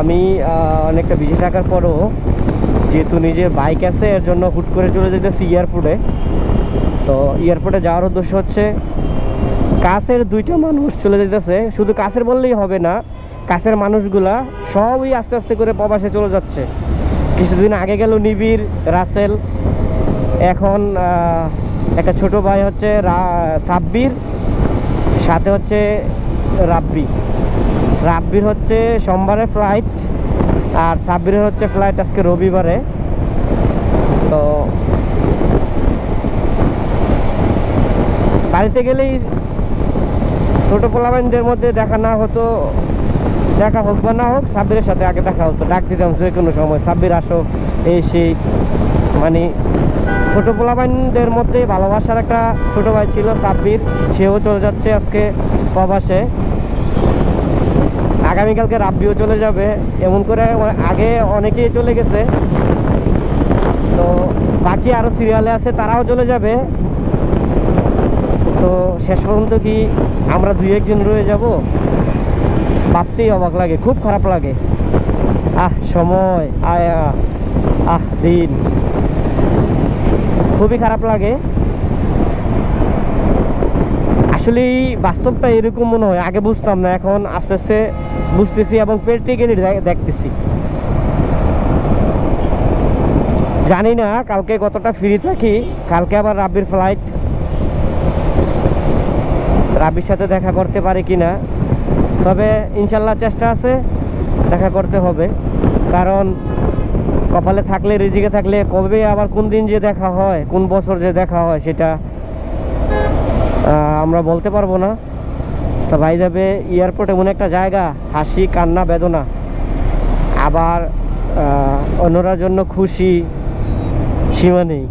আমি অনেকটা বেশি থাকার পরও যেহেতু নিজের বাইক আছে, এর জন্য হুট করে চলে যেতেছি এয়ারপোর্টে তো এয়ারপোর্টে যাওয়ার উদ্দেশ্য হচ্ছে, কাছের দুইটা মানুষ চলে যেতেছে। শুধু কাছের বললেই হবে না, কাছের মানুষগুলা সবই আস্তে আস্তে করে প্রবাসে চলে যাচ্ছে। কিছুদিন আগে গেল নিবিড়, রাসেল। এখন একটা ছোট ভাই হচ্ছে সাব্বির, সাথে হচ্ছে রাব্বি। রাব্বির হচ্ছে সোমবারে ফ্লাইট আর সাব্বিরের হচ্ছে ফ্লাইট আজকে রবিবারে। তো বাড়িতে গেলেই ছোটো পোলাবাইনদের মধ্যে দেখা না হতো, দেখা হোক বা না হোক, সাব্বিরের সাথে আগে দেখা হতো। ডাক দিতাম, যে কোনো সময় সাব্বির আসো, এই সেই। মানে ছোটো পোলাবাইনদের মধ্যে ভালোবাসার একটা ছোটো ভাই ছিল সাব্বির, সেও চলে যাচ্ছে আজকে প্রবাসে। আগামীকালকে রাব্বিও চলে যাবে, এমন করে আগে অনেকেই চলে গেছে। তো বাকি আরও সিরিয়ালে আছে, তারাও চলে যাবে। তো শেষ পর্যন্ত কি আমরা দুই একজন রয়ে যাব? ভাবতেই অবাক লাগে, খুব খারাপ লাগে। আহ, সময়, আয়া, আহ দিন। খুবই খারাপ লাগে। আসলে বাস্তবটা এরকম মনে হয়, আগে বুঝতাম না, এখন আস্তে আস্তে বুঝতেছি এবং প্র্যাকটিক্যালি দেখতেছি। জানি না কালকে কতটা ফ্রি থাকি, কালকে আবার রাব্বির ফ্লাইট রাবির সাথে দেখা করতে পারি কি না তবে ইনশাল্লাহ চেষ্টা আছে, দেখা করতে হবে। কারণ কপালে থাকলে, রিজিকে থাকলে কবে আবার কোন দিন যে দেখা হয়, কোন বছর যে দেখা হয় সেটা আমরা বলতে পারব না। তো ভাই যাবে এয়ারপোর্ট এমন একটা জায়গা, হাসি, কান্না, বেদনা আবার অন্যরা জন্য খুশি, সীমা নেই.